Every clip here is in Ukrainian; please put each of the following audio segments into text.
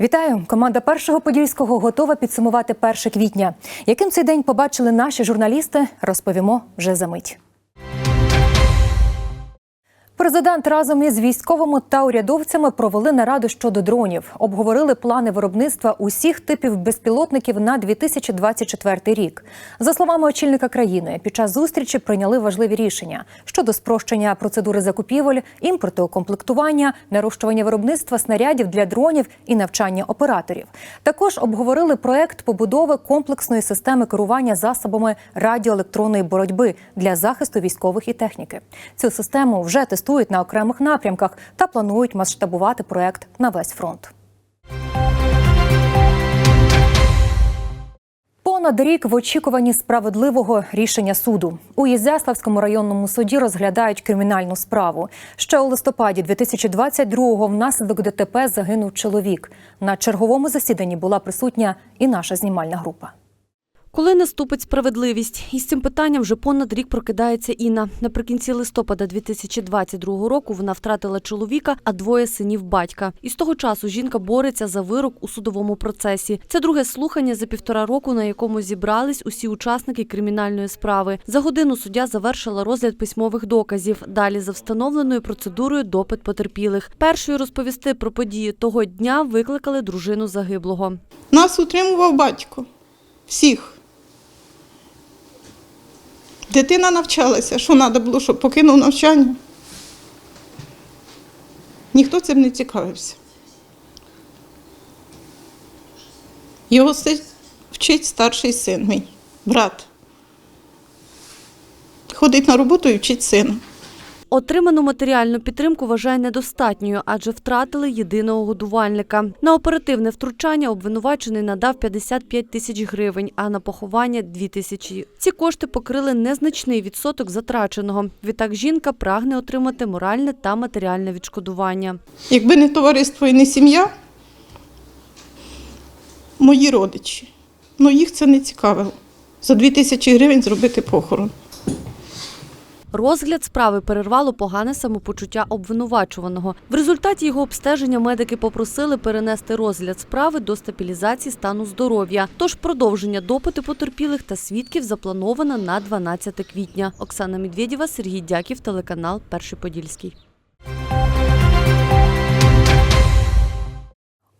Вітаю! Команда першого подільського готова підсумувати 1 квітня. Яким цей день побачили наші журналісти, розповімо вже за мить. Президент разом із військовими та урядовцями провели нараду щодо дронів, обговорили плани виробництва усіх типів безпілотників на 2024 рік. За словами очільника країни, під час зустрічі прийняли важливі рішення щодо спрощення процедури закупівель, імпорту, комплектування, нарощування виробництва снарядів для дронів і навчання операторів. Також обговорили проект побудови комплексної системи керування засобами радіоелектронної боротьби для захисту військових і техніки. Цю систему вже тестують на окремих напрямках та планують масштабувати проект на весь фронт. Понад рік в очікуванні справедливого рішення суду у Ізяславському районному суді розглядають кримінальну справу. Ще у листопаді 2022-го внаслідок ДТП загинув чоловік. На черговому засіданні була присутня і наша знімальна група. Коли наступить справедливість? Із цим питанням вже понад рік прокидається Інна. Наприкінці листопада 2022 року вона втратила чоловіка, а двоє синів батька. І з того часу жінка бореться за вирок у судовому процесі. Це друге слухання за півтора року, на якому зібрались усі учасники кримінальної справи. За годину суддя завершила розгляд письмових доказів. Далі за встановленою процедурою допит потерпілих. Першою розповісти про події того дня викликали дружину загиблого. Нас утримував батько. Всіх. Дитина навчалася, що треба було, щоб покинув навчання. Ніхто цим не цікавився. Його вчить старший син мій, брат. Ходить на роботу і вчить сина. Отриману матеріальну підтримку вважає недостатньою, адже втратили єдиного годувальника. На оперативне втручання обвинувачений надав 55 тисяч гривень, а на поховання – 2 тисячі. Ці кошти покрили незначний відсоток затраченого. Відтак жінка прагне отримати моральне та матеріальне відшкодування. Якби не товариство і не сім'я, мої родичі. Ну їх це не цікавило. За дві тисячі гривень зробити похорон. Розгляд справи перервало погане самопочуття обвинувачуваного. В результаті його обстеження медики попросили перенести розгляд справи до стабілізації стану здоров'я. Тож продовження допиту потерпілих та свідків заплановано на 12 квітня. Оксана Медведєва, Сергій Дяків, телеканал Перший Подільський.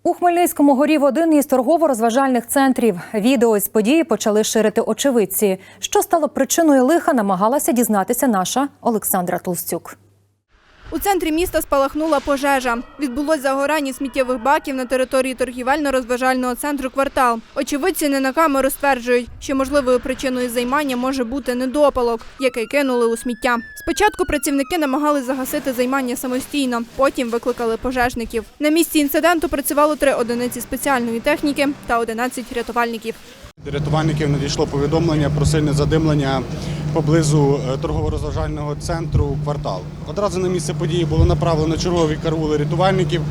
У Хмельницькому горів один із торгово-розважальних центрів. Відео з події почали ширити очевидці. Що стало причиною лиха, намагалася дізнатися наша Олександра Толстюк. У центрі міста спалахнула пожежа. Відбулось загорання сміттєвих баків на території торгівельно-розважального центру «Квартал». Очевидці не на камеру стверджують, що можливою причиною займання може бути недопалок, який кинули у сміття. Спочатку працівники намагались загасити займання самостійно, потім викликали пожежників. На місці інциденту працювало три одиниці спеціальної техніки та 11 рятувальників. Рятувальників надійшло повідомлення про сильне задимлення поблизу е, торгово-розважального центру квартал. Одразу на місце події було направлено чергові караули рятувальників.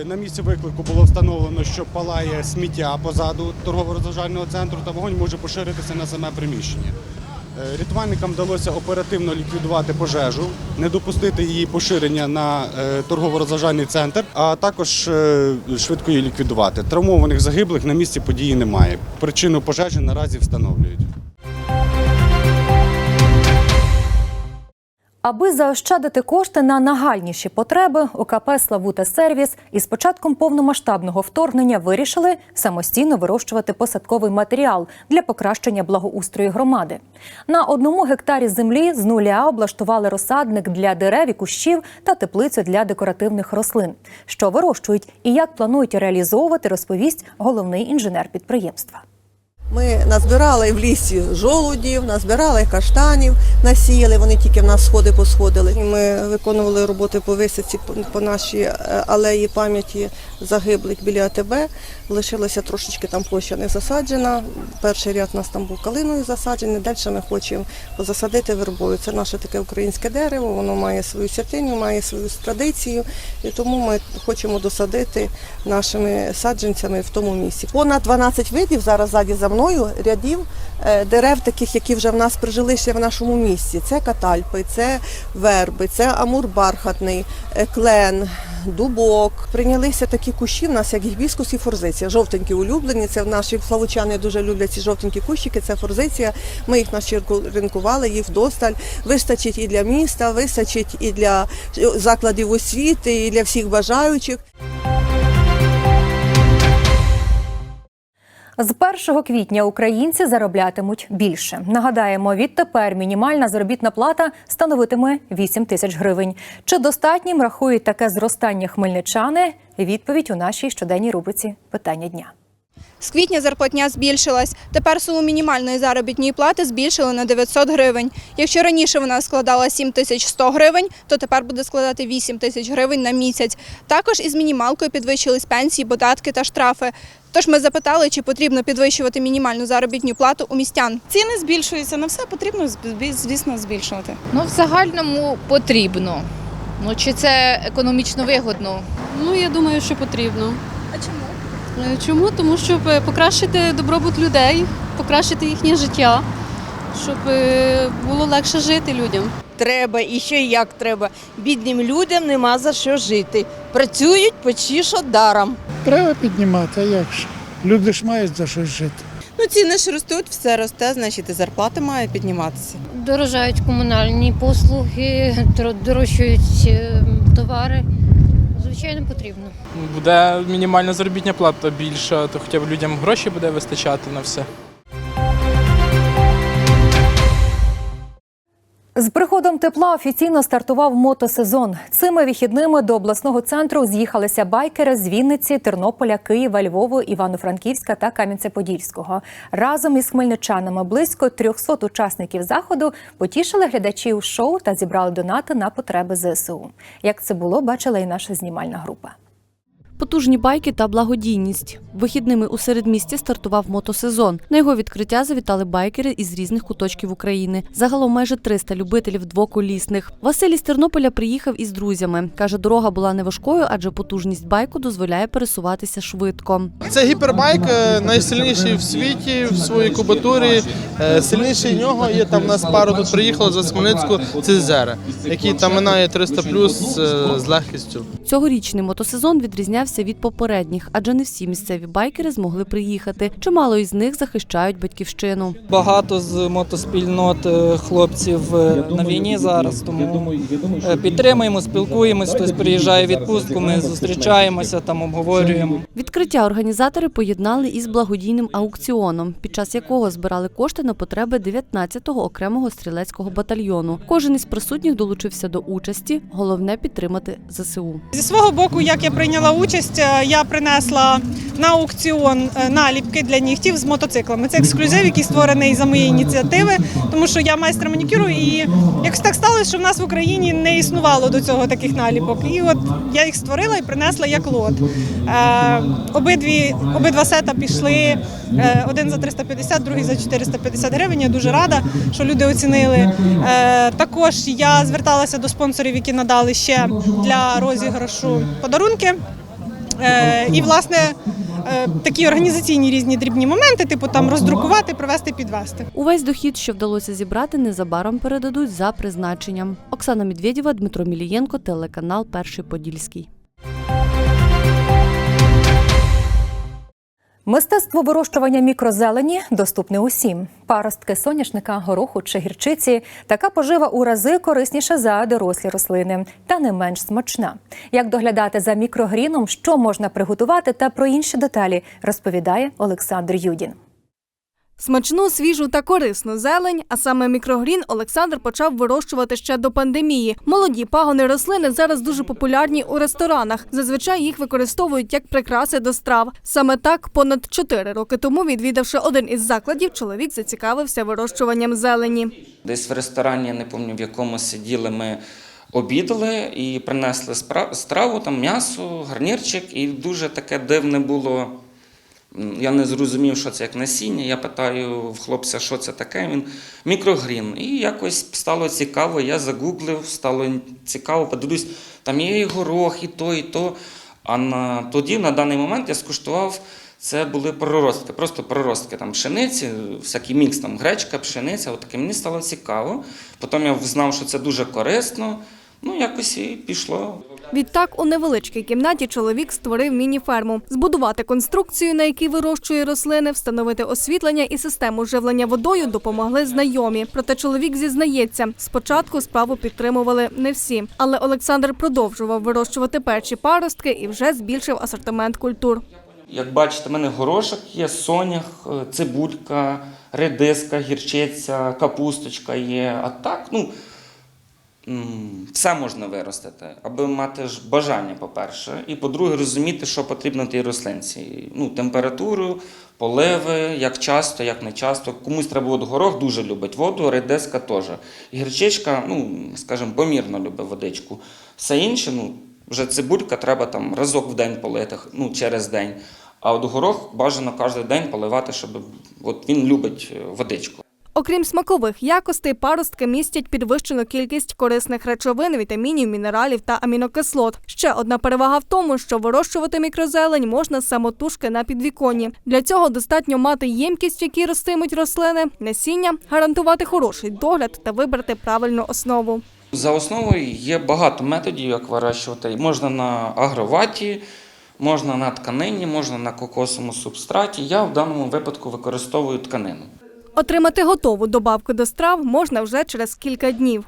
Е, На місці виклику було встановлено, що палає сміття позаду торгово-розважального центру та вогонь може поширитися на саме приміщення. Е, Рятувальникам вдалося оперативно ліквідувати пожежу, не допустити її поширення на е, торгово-розважальний центр, а також е, швидко її ліквідувати. Травмованих загиблих на місці події немає. Причину пожежі наразі встановлюють. Аби заощадити кошти на нагальніші потреби, ОКП «Славута Сервіс» із початком повномасштабного вторгнення вирішили самостійно вирощувати посадковий матеріал для покращення благоустрою громади. На одному гектарі землі з нуля облаштували розсадник для дерев і кущів та теплицю для декоративних рослин. Що вирощують і як планують реалізовувати, розповість головний інженер підприємства. Ми назбирали в лісі жолудів, назбирали каштанів, насіяли, вони тільки в нас сходи посходили. Ми виконували роботи по висадці по- нашій е, алеї пам'яті загиблих біля АТБ. Лишилося трошечки там площа не засаджена. Перший ряд у нас там був калиною засаджений, далі ми хочемо засадити вербою. Це наше таке українське дерево, воно має свою святиню, має свою традицію, і тому ми хочемо досадити нашими саджанцями в тому місці. Понад 12 видів зараз ззаді за мною рядів е, дерев, таких, які вже в нас прижилися в нашому місті. Це катальпи, це верби, це амур бархатний, е, клен, дубок. Прийнялися такі кущі в нас, як гібіскус і форзиція. Жовтенькі улюблені. Це наші славучани дуже люблять ці жовтенькі кущики. Це форзиція. Ми їх ринкували, їх вдосталь. Вистачить і для міста, вистачить і для закладів освіти, і для всіх бажаючих. З 1 квітня українці зароблятимуть більше. Нагадаємо, відтепер мінімальна заробітна плата становитиме 8 тисяч гривень. Чи достатнім рахують таке зростання хмельничани? Відповідь у нашій щоденній рубриці Питання дня. З квітня зарплатня збільшилась. Тепер суму мінімальної заробітної плати збільшили на 900 гривень. Якщо раніше вона складала 7100 гривень, то тепер буде складати 8 тисяч гривень на місяць. Також із мінімалкою підвищились пенсії, податки та штрафи. Тож ми запитали, чи потрібно підвищувати мінімальну заробітну плату у містян. Ціни збільшуються, на все потрібно, звісно, збільшувати. Ну, в загальному потрібно. Ну, чи це економічно вигодно? Ну, я думаю, що потрібно. А чому? Чому? Тому щоб е, покращити добробут людей, покращити їхнє життя, щоб е, було легше жити людям. Треба і ще як треба. Бідним людям нема за що жити. Працюють почти що даром. Треба піднімати, а як ж? Люди ж мають за щось жити. Ну ціни ж ростуть, все росте, значить і зарплати мають підніматися. Дорожають комунальні послуги, дор- дорожчають е, товари. Звичайно, потрібно. Буде мінімальна заробітня плата більша, то хоча б людям гроші буде вистачати на все. З приходом тепла офіційно стартував мотосезон. Цими вихідними до обласного центру з'їхалися байкери з Вінниці, Тернополя, Києва, Львова, Івано-Франківська та Кам'янця-Подільського. Разом із хмельничанами близько 300 учасників заходу потішили глядачів шоу та зібрали донати на потреби ЗСУ. Як це було, бачила і наша знімальна група. Потужні байки та благодійність. Вихідними у середмісті стартував мотосезон. На його відкриття завітали байкери із різних куточків України. Загалом майже 300 любителів двоколісних. Василь із Тернополя приїхав із друзями. Каже, дорога була не важкою, адже потужність байку дозволяє пересуватися швидко. Це гіпербайк е, найсильніший в світі в своїй кубатурі. Е, Сильніший нього є там нас пару тут приїхало з Хмельницьку Цезера, який там минає 300 плюс е, з легкістю. Цьогорічний мотосезон відрізнявся від попередніх, адже не всі місцеві байкери змогли приїхати. Чимало із них захищають батьківщину. Багато з мотоспільнот е, хлопців е, на війні зараз, тому е, підтримуємо, спілкуємось. Хтось приїжджає в відпустку, ми зустрічаємося, там обговорюємо. Відкриття організатори поєднали із благодійним аукціоном, під час якого збирали кошти на потреби 19-го окремого стрілецького батальйону. Кожен із присутніх долучився до участі. Головне підтримати ЗСУ. Зі свого боку, як я прийняла участь, е, я принесла на аукціон е, наліпки для нігтів з мотоциклами. Це ексклюзив, який створений за моєї ініціативи, тому що я майстер манікюру, і якось так сталося, що в нас в Україні не існувало до цього таких наліпок. І от я їх створила і принесла як лот. Е, обидві обидва сета пішли е, один за 350, другий за 450 гривень. Я дуже рада, що люди оцінили. Е, також я зверталася до спонсорів, які надали ще для розіграшу подарунки. Е, і, власне, е, такі організаційні різні дрібні моменти, типу там роздрукувати, привезти, підвести. Увесь дохід, що вдалося зібрати, незабаром передадуть за призначенням. Оксана Медведєва, Дмитро Мілієнко, телеканал Перший Подільський. Мистецтво вирощування мікрозелені доступне усім. Паростки соняшника, гороху чи гірчиці. Така пожива у рази корисніша за дорослі рослини та не менш смачна. Як доглядати за мікрогріном, що можна приготувати та про інші деталі, розповідає Олександр Юдін. Смачну, свіжу та корисну зелень, а саме мікрогрін Олександр почав вирощувати ще до пандемії. Молоді пагони рослини зараз дуже популярні у ресторанах. Зазвичай їх використовують як прикраси до страв. Саме так, понад 4 роки тому, відвідавши один із закладів, чоловік зацікавився вирощуванням зелені. Десь в ресторані, не пам'ятаю, в якому сиділи ми. Обідали і принесли страву, там м'ясо, гарнірчик, і дуже таке дивне було. Я не зрозумів, що це як насіння. Я питаю в хлопця, що це таке. Він мікрогрін. І якось стало цікаво. Я загуглив, стало цікаво, подивлюсь, там є і горох, і то, і то. А на тоді, на даний момент, я скуштував Це були проростки, просто проростки там пшениці, всякий мікс там гречка, пшениця. От таке мені стало цікаво. Потім я знав, що це дуже корисно. Ну, якось і пішло. Відтак, у невеличкій кімнаті чоловік створив міні-ферму. Збудувати конструкцію, на якій вирощує рослини, встановити освітлення і систему живлення водою допомогли знайомі. Проте чоловік зізнається, спочатку справу підтримували не всі. Але Олександр продовжував вирощувати перші паростки і вже збільшив асортимент культур. Як бачите, в мене горошок є, сонях, е, цибулька, редиска, гірчиця, капусточка є. А так, ну, все можна виростити, аби мати бажання, по-перше. І по-друге, розуміти, що потрібно тій рослинці. Ну, температуру, поливи, як часто, як не часто. Комусь треба от горох дуже любить воду, редиска теж. Гірчичка, ну, скажімо, помірно любить водичку. Все інше, ну, вже цибулька треба там разок в день полити, ну, через день. А от горох бажано кожен день поливати, щоб от він любить е, водичку. Окрім смакових якостей, паростки містять підвищену кількість корисних речовин, вітамінів, мінералів та амінокислот. Ще одна перевага в тому, що вирощувати мікрозелень можна самотужки на підвіконні. Для цього достатньо мати ємкість, в якій ростимуть рослини, насіння, гарантувати хороший догляд та вибрати правильну основу. За основою є багато методів, як вирощувати. Можна на агроваті, можна на тканині, можна на кокосовому субстраті. Я в даному випадку використовую тканину. Отримати готову добавку до страв можна вже через кілька днів.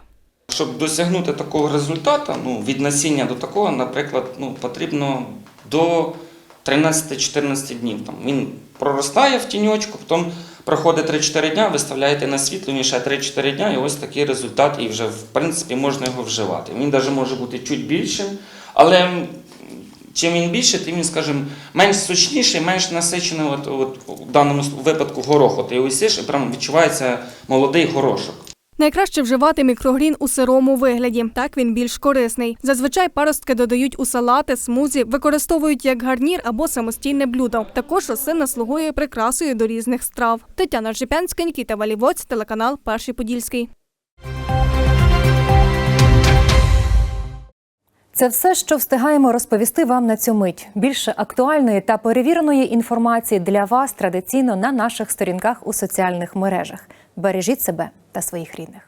Щоб досягнути такого результату, ну, від насіння до такого, наприклад, ну, потрібно до 13-14 днів. Там, він проростає в тіньочку, потім проходить 3-4 дня, виставляєте на світло, він ще 3-4 дня, і ось такий результат, і вже в принципі можна його вживати. Він навіть може бути чуть більшим, але чим він більше, тим він, скажімо, менш сочніший, менш насичений, от, от, в даному випадку горох. От його сиш, і прямо відчувається молодий горошок. Найкраще вживати мікрогрін у сирому вигляді. Так він більш корисний. Зазвичай паростки додають у салати, смузі, використовують як гарнір або самостійне блюдо. Також рослина слугує прикрасою до різних страв. Тетяна Жипянська, Нікіта Валівоць, телеканал Перший Подільський. Це все, що встигаємо розповісти вам на цю мить. Більше актуальної та перевіреної інформації для вас традиційно на наших сторінках у соціальних мережах. Бережіть себе та своїх рідних.